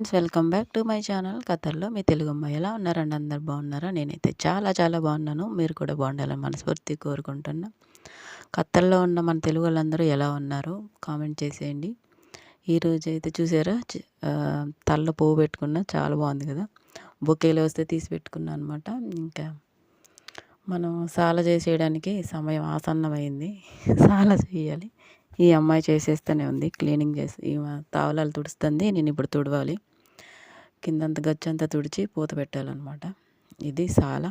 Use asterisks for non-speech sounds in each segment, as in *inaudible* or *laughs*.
Friends welcome back to my channel. కథల్లో మీ తెలుగు అమ్మాయి ఎలా ఉన్నారండి? అందరు బాగున్నారా? నేనైతే చాలా చాలా బాగున్నాను. మీరు కూడా బాగుండాలని మనస్ఫూర్తి కోరుకుంటున్నా. కథల్లో ఉన్న మన తెలుగు వాళ్ళందరూ ఎలా ఉన్నారు? కామెంట్ చేసేయండి. ఈరోజు అయితే చూసారా? తల్ల పువ్వు పెట్టుకున్నా చాలా బాగుంది కదా? బొకేలో వస్తే తీసి పెట్టుకున్నా అనమాట ఇంకా మనం సాల చేసేయడానికి సమయం ఆసన్నమైంది. *laughs* సాల చేయాలి. ఈ అమ్మాయి చేసేస్తూనే ఉంది. క్లీనింగ్ చేసి తావలాలు తుడుస్తుంది. నేను ఇప్పుడు తుడవాలి. కిందంత గచ్చంతా తుడిచి పూత పెట్టాలన్నమాట. ఇది సాల.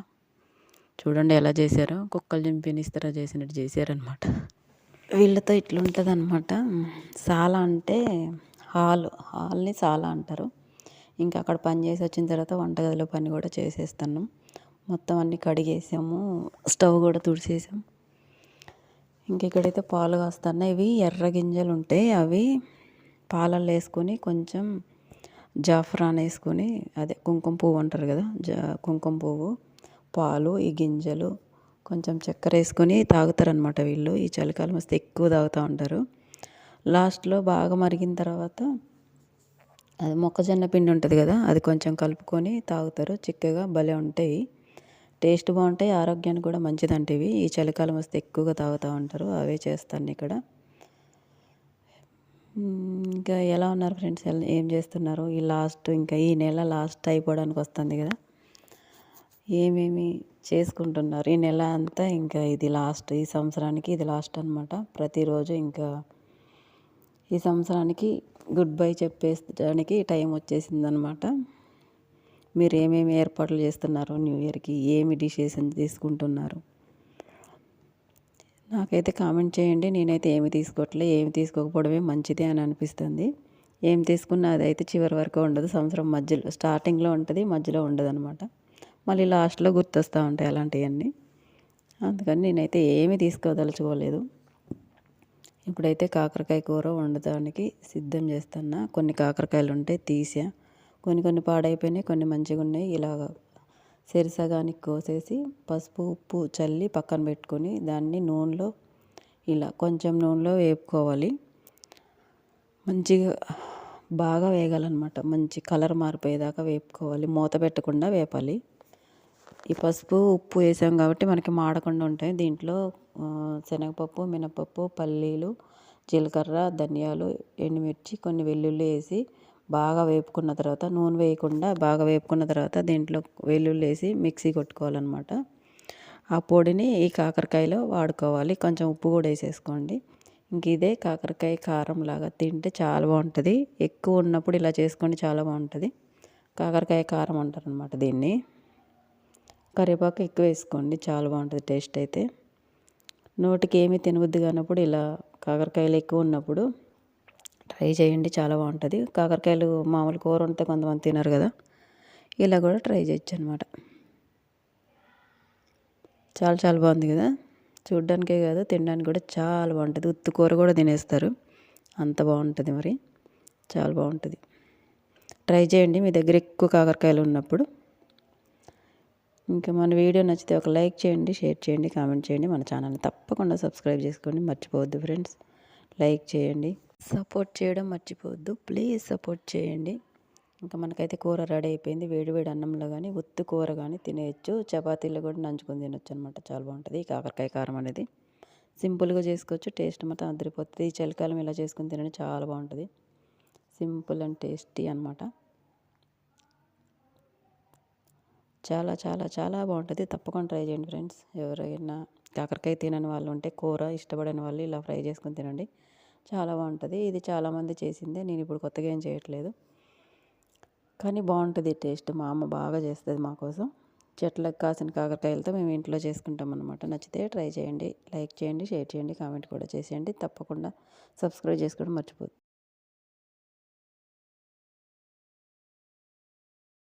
చూడండి ఎలా చేశారో. కుక్కలు చింపినిస్తారా చేసినట్టు చేశారనమాట వీళ్ళతో ఇట్లుంటుంది అనమాట సాల అంటే హాల్. హాల్ని సాల అంటారు. ఇంకా అక్కడ పని చేసి వచ్చిన తర్వాత వంటగదిలో పని కూడా చేసేస్తున్నాం మొత్తం అన్నీ కడిగేసాము. స్టవ్ కూడా తుడిచేసాం ఇంక ఇక్కడైతే పాలు కాస్తున్నాయి ఇవి ఎర్ర గింజలు ఉంటాయి అవి పాలల్లో వేసుకొని కొంచెం జాఫ్రాన్ వేసుకొని అదే కుంకుమ పువ్వు అంటారు కదా జా కుంకుమ పువ్వు పాలు ఈ గింజలు కొంచెం చక్కెర వేసుకొని తాగుతారనమాట వీళ్ళు. ఈ చలికాలం వస్తే ఎక్కువ తాగుతూ ఉంటారు. లాస్ట్లో బాగా మరిగిన తర్వాత అది మొక్కజొన్న పిండి ఉంటుంది కదా అది కొంచెం కలుపుకొని తాగుతారు. చిక్కగా భలే ఉంటాయి. టేస్ట్ బాగుంటాయి ఆరోగ్యానికి కూడా మంచిదంటే ఇవి. ఈ చలికాలం వస్తే ఎక్కువగా తాగుతూ ఉంటారు. అవే చేస్తాను ఇక్కడ. ఇంకా ఎలా ఉన్నారు ఫ్రెండ్స్? ఏం చేస్తున్నారు? ఈ లాస్ట్ ఇంకా ఈ నెల లాస్ట్ అయిపోవడానికి వస్తుంది కదా. ఏమేమి చేసుకుంటున్నారు? ఈ నెల అంతా ఇంకా ఇది లాస్ట్ ఈ సంవత్సరానికి ఇది లాస్ట్ అనమాట ప్రతిరోజు ఇంకా ఈ సంవత్సరానికి గుడ్ బై చెప్పేసడానికి టైం వచ్చేసిందనమాట మీరు ఏమేమి ఏర్పాట్లు చేస్తున్నారు న్యూ ఇయర్కి? ఏమి డిషెస్ తీసుకుంటున్నారు? నాకైతే కామెంట్ చేయండి. నేనైతే ఏమి తీసుకోవట్లే ఏమి తీసుకోకపోవడమే మంచిదే అని అనిపిస్తుంది. ఏం తీసుకున్నా అదైతే చివరి వరకు ఉండదు. సంవత్సరం మధ్యలో స్టార్టింగ్లో ఉంటుంది మధ్యలో ఉండదు అనమాట మళ్ళీ లాస్ట్లో గుర్తొస్తూ ఉంటాయి అలాంటివన్నీ అందుకని నేనైతే ఏమీ తీసుకోదలుచుకోలేదు. ఇప్పుడైతే కాకరకాయ కూర వండటానికి సిద్ధం చేస్తున్నా. కొన్ని కాకరకాయలు ఉంటే తీసా. కొన్ని కొన్ని పాడైపోయినాయి కొన్ని మంచిగా ఉన్నాయి ఇలాగ సెరిసగానికి కోసేసి పసుపు ఉప్పు చల్లి పక్కన పెట్టుకొని దాన్ని నూనెలో ఇలా కొంచెం నూనెలో వేపుకోవాలి. మంచిగా బాగా వేగాలన్నమాట. మంచి కలర్ మారిపోయేదాకా వేపుకోవాలి. మూత పెట్టకుండా వేపాలి. ఈ పసుపు ఉప్పు వేసాం కాబట్టి మనకి మాడకుండా ఉంటాయి. దీంట్లో శనగపప్పు మినపప్పు పల్లీలు జీలకర్ర ధనియాలు ఎండుమిర్చి కొన్ని వెల్లుల్లి వేసి బాగా వేపుకున్న తర్వాత నూనె వేయకుండా బాగా వేపుకున్న తర్వాత దీంట్లో వెల్లుల్లి వేసి మిక్సీ కొట్టుకోవాలన్నమాట. ఆ పొడిని ఈ కాకరకాయలో వాడుకోవాలి. కొంచెం ఉప్పు కూడా వేసేసుకోండి. ఇంక ఇదే కాకరకాయ కారం లాగా తింటే చాలా బాగుంటుంది. ఎక్కువ ఉన్నప్పుడు ఇలా చేసుకోండి చాలా బాగుంటుంది. కాకరకాయ కారం అంటారు అనమాట దీన్ని. కరివేపాకు ఎక్కువ వేసుకోండి చాలా బాగుంటుంది టేస్ట్ అయితే. నోటికి ఏమీ తినబుద్ది కానప్పుడు ఇలా కాకరకాయలు ఎక్కువ ఉన్నప్పుడు ట్రై చేయండి చాలా బాగుంటుంది. కాకరకాయలు మామూలు కూర ఉంటే కొంతమంది తినరు కదా. ఇలా కూడా ట్రై చేయొచ్చు అనమాట చాలా చాలా బాగుంది కదా. చూడ్డానికే కాదు తినడానికి కూడా చాలా బాగుంటుంది. ఉత్తు కూర కూడా తినేస్తారు. అంత బాగుంటుంది మరి. చాలా బాగుంటుంది. ట్రై చేయండి మీ దగ్గర ఎక్కువ కాకరకాయలు ఉన్నప్పుడు. ఇంకా మన వీడియో నచ్చితే ఒక లైక్ చేయండి షేర్ చేయండి కామెంట్ చేయండి. మన ఛానల్ని తప్పకుండా సబ్స్క్రైబ్ చేసుకోండి. మర్చిపోవద్దు ఫ్రెండ్స్. లైక్ చేయండి. సపోర్ట్ చేయడం మర్చిపోవద్దు. ప్లీజ్ సపోర్ట్ చేయండి. ఇంకా మనకైతే కూర రెడీ అయిపోయింది. వేడి వేడి అన్నంలో కానీ ఉత్తు కూర కానీ తినేయచ్చు. చపాతీలు కూడా నంచుకొని తినొచ్చు అనమాట చాలా బాగుంటుంది. ఈ కాకరకాయ కారం అనేది. సింపుల్గా చేసుకోవచ్చు. టేస్ట్ మాత్రం అదిరిపోతుంది. ఈ చలికాలం ఇలా చేసుకుని తినండి. చాలా బాగుంటుంది. సింపుల్ అండ్ టేస్టీ అనమాట చాలా చాలా చాలా బాగుంటుంది. తప్పకుండా ట్రై చేయండి ఫ్రెండ్స్. ఎవరైనా కాకరకాయ తినని వాళ్ళు ఉంటే కూర ఇష్టపడని వాళ్ళు ఇలా ఫ్రై చేసుకొని తినండి. చాలా బాగుంటుంది. ఇది చాలామంది చేసిందే. నేను ఇప్పుడు కొత్తగా ఏం చేయట్లేదు. కానీ బాగుంటుంది టేస్ట్. మా అమ్మ బాగా చేస్తుంది మా కోసం. చెట్లకు కాసిన కాకరకాయలతో మేము ఇంట్లో చేసుకుంటాం అనమాట నచ్చితే ట్రై చేయండి. లైక్ చేయండి షేర్ చేయండి కామెంట్ కూడా చేసేయండి. తప్పకుండా సబ్స్క్రైబ్ చేసుకోవడం మర్చిపోద్దు